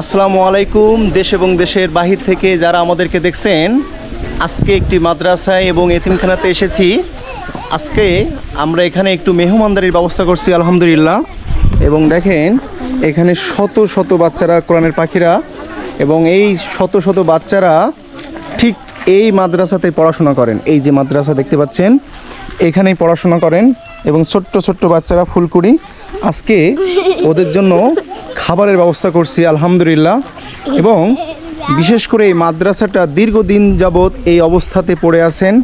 আসসালামু আলাইকুম, দেশ এবং দেশের বাহির থেকে যারা আমাদেরকে দেখছেন, আজকে একটি মাদ্রাসায় এবং এতিমখানাতে এসেছি। আজকে আমরা এখানে একটু মেহমানদারির ব্যবস্থা করছি, আলহামদুলিল্লাহ। এবং দেখেন, এখানে শত শত বাচ্চারা, কোরআনের পাখিরা, এবং এই শত শত বাচ্চারা ঠিক এই মাদ্রাসাতে পড়াশোনা করেন। এই যে মাদ্রাসা দেখতে পাচ্ছেন, এখানেই পড়াশোনা করেন, এবং ছোট্ট ছোট্ট বাচ্চারা ফুলকুড়ি। আজকে ওদের জন্য খাবারের ব্যবস্থা করছি, আলহামদুলিল্লাহ। এবং বিশেষ করে এই মাদ্রাসাটা দীর্ঘদিন যাবৎ এই অবস্থাতে পড়ে আছেন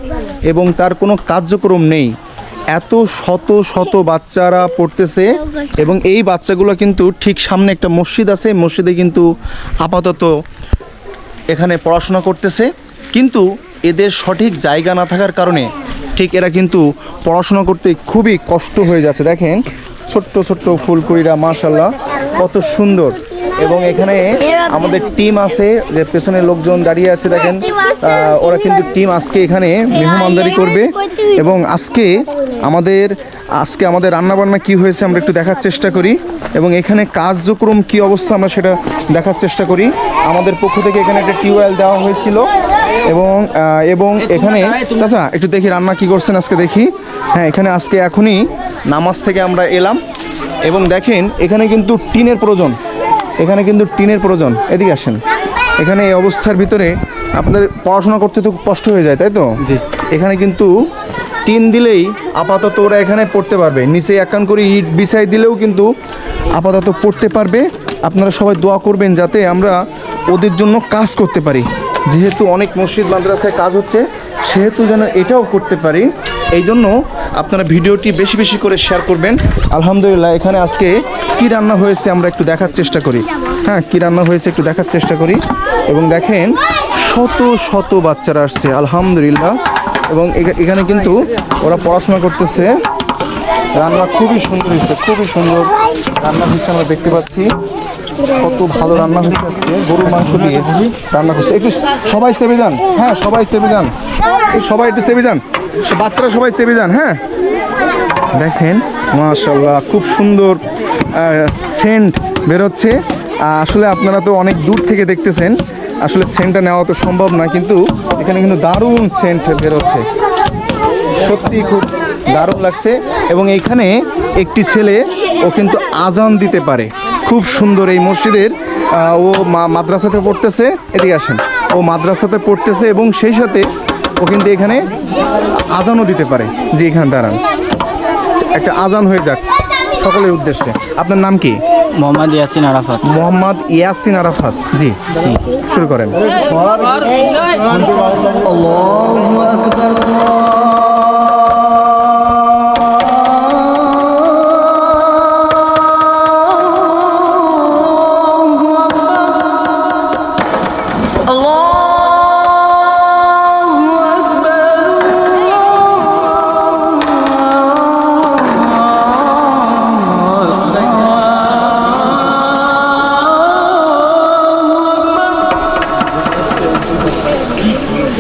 এবং তার কোনো কার্যক্রম নেই। এত শত শত বাচ্চারা পড়তেছে এবং এই বাচ্চাগুলো কিন্তু ঠিক সামনে একটা মসজিদ আছে মসজিদে কিন্তু আপাতত এখানে পড়াশোনা করতেছে। কিন্তু এদের সঠিক জায়গা না থাকার কারণে ঠিক এরা কিন্তু পড়াশোনা করতে খুবই কষ্ট হয়ে যাচ্ছে। দেখেন, ছোট্ট ছোট্ট ফুলকুড়িরা মাশাল্লাহ কত সুন্দর। এবং এখানে আমাদের টিম আছে, যে পেছনে লোকজন দাঁড়িয়ে আছে, দেখেন। ওরা কিন্তু টিম আজকে এখানে মেহমানদারি করবে। এবং আজকে আমাদের আজকে আমাদের রান্নাবান্না কি হয়েছে আমরা একটু দেখার চেষ্টা করি। এবং এখানে কার্যক্রম কি অবস্থা আমরা সেটা দেখার চেষ্টা করি। আমাদের পক্ষ থেকে এখানে একটা টিউবওয়েল দেওয়া হয়েছিল। এবং এবং এখানে, চাচা, একটু দেখি রান্না কি করছেন আজকে দেখি। হ্যাঁ এখানে আজকে এখনই নামাজ থেকে আমরা এলাম। এবং দেখেন এখানে কিন্তু টিনের প্রয়োজন। এখানে কিন্তু টিনের প্রয়োজন। এদিকে আসেন। এখানে এই অবস্থার ভিতরে আপনাদের পড়াশোনা করতে তো খুব কষ্ট হয়ে যায় তাই তো? এখানে কিন্তু টিন দিলেই আপাতত ওরা এখানে পড়তে পারবে। নিচে একান করে ইট বিছাই দিলেও কিন্তু আপাতত পড়তে পারবে। আপনারা সবাই দোয়া করবেন যাতে আমরা ওদের জন্য কাজ করতে পারি। যেহেতু অনেক মসজিদ মাদ্রাসায় কাজ হচ্ছে সেহেতু যেন এটাও করতে পারি। এই জন্য আপনারা ভিডিওটি বেশি বেশি করে শেয়ার করবেন। আলহামদুলিল্লাহ, এখানে আজকে কি রান্না হয়েছে আমরা একটু দেখার চেষ্টা করি। হ্যাঁ কি রান্না হয়েছে একটু দেখার চেষ্টা করি। এবং দেখেন, শত শত বাচ্চারা আসছে, আলহামদুলিল্লাহ। এবং এখা- এখানে কিন্তু ওরা পড়াশোনা করতেছে। রান্না খুবই সুন্দর হয়েছে, খুবই সুন্দর রান্না হয়েছে আমরা দেখতে পাচ্ছি। কত ভালো রান্না হয়েছে আজকে। গরুর মাংস দিয়ে রান্না করছে। একটু সবাই চেপে যান। হ্যাঁ সবাই চেপে যান। সবাই একটু চেপে যান। বাচ্চারা সবাই চেপে যান হ্যাঁ। দেখেন মাশাল্লাহ খুব সুন্দর সেন্ট বেরোচ্ছে। আসলে আপনারা তো অনেক দূর থেকে দেখতেছেন। আসলে সেন্টটা নেওয়া তো সম্ভব না, কিন্তু এখানে কিন্তু দারুণ সেন্ট বেরোচ্ছে। সত্যি খুব দারুণ লাগছে। এবং এইখানে একটি ছেলে, ও কিন্তু আজান দিতে পারে। খুব সুন্দর এই মসজিদের ও মাদ্রাসাতে পড়তেছে। এদিকে আসেন। ও মাদ্রাসাতে পড়তেছে এবং সেই সাথে ও কিন্তু এখানে আজানও দিতে পারে। যে এখানে দাঁড়ান। একটা আজান হয়ে যাক সকলের উদ্দেশ্যে। আপনার নাম কি? মোহাম্মদ ইয়াসিন আরাফাত। মোহাম্মদ ইয়াসিন আরাফাত। জি জি শুরু করেন।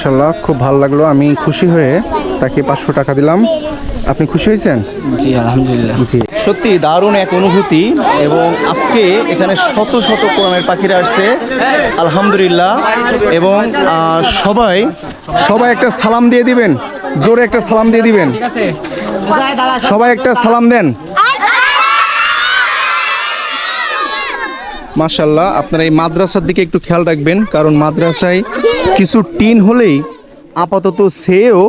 মাশাল্লাহ খুব ভালো লাগল। আমি খুশি হয়ে তাকে পাঁচশো টাকা দিলাম। আপনি খুশি হয়েছেন? জি আলহামদুলিল্লাহ। জি। সত্যি দারুণ এক অনুভূতি এবং আজকে এখানে শত শত কোরআনের পাখিরা আসছে। আলহামদুলিল্লাহ। এবং সবাই সবাই একটা সালাম দিয়ে দিবেন। জোরে একটা সালাম দিয়ে দিবেন। সবাই একটা সালাম দেন। মাশাল্লাহ আপনারা এই মাদ্রাসার দিকে একটু খেয়াল রাখবেন, কারণ মাদ্রাসায় কিছু টিন হলেই আপাতত সেও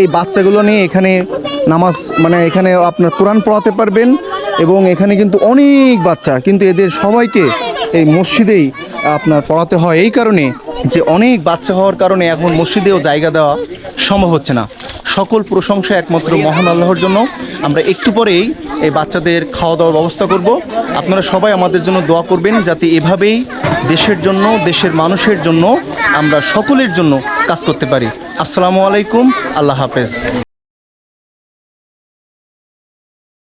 এই বাচ্চাগুলো নিয়ে এখানে নামাজ মানে এখানে আপনার কোরআন পড়াতে পারবেন এবং এখানে কিন্তু অনেক বাচ্চা, কিন্তু এদের সবাইকে এই মসজিদেই আপনার পড়াতে হয়। এই কারণে যে অনেক বাচ্চা হওয়ার কারণে এখন মসজিদেও জায়গা দেওয়া সম্ভব হচ্ছে না। সকল প্রশংসা একমাত্র মহান আল্লাহর জন্য। আমরা একটু পরেই এই বাচ্চাদের খাওয়া দাওয়ার ব্যবস্থা করব। আপনারা সবাই আমাদের জন্য দোয়া করবেন যাতে এভাবেই দেশের জন্য, দেশের মানুষের জন্য আমরা সকলের জন্য কাজ করতে পারি। আসসালামু আলাইকুম, আল্লাহ হাফেজ।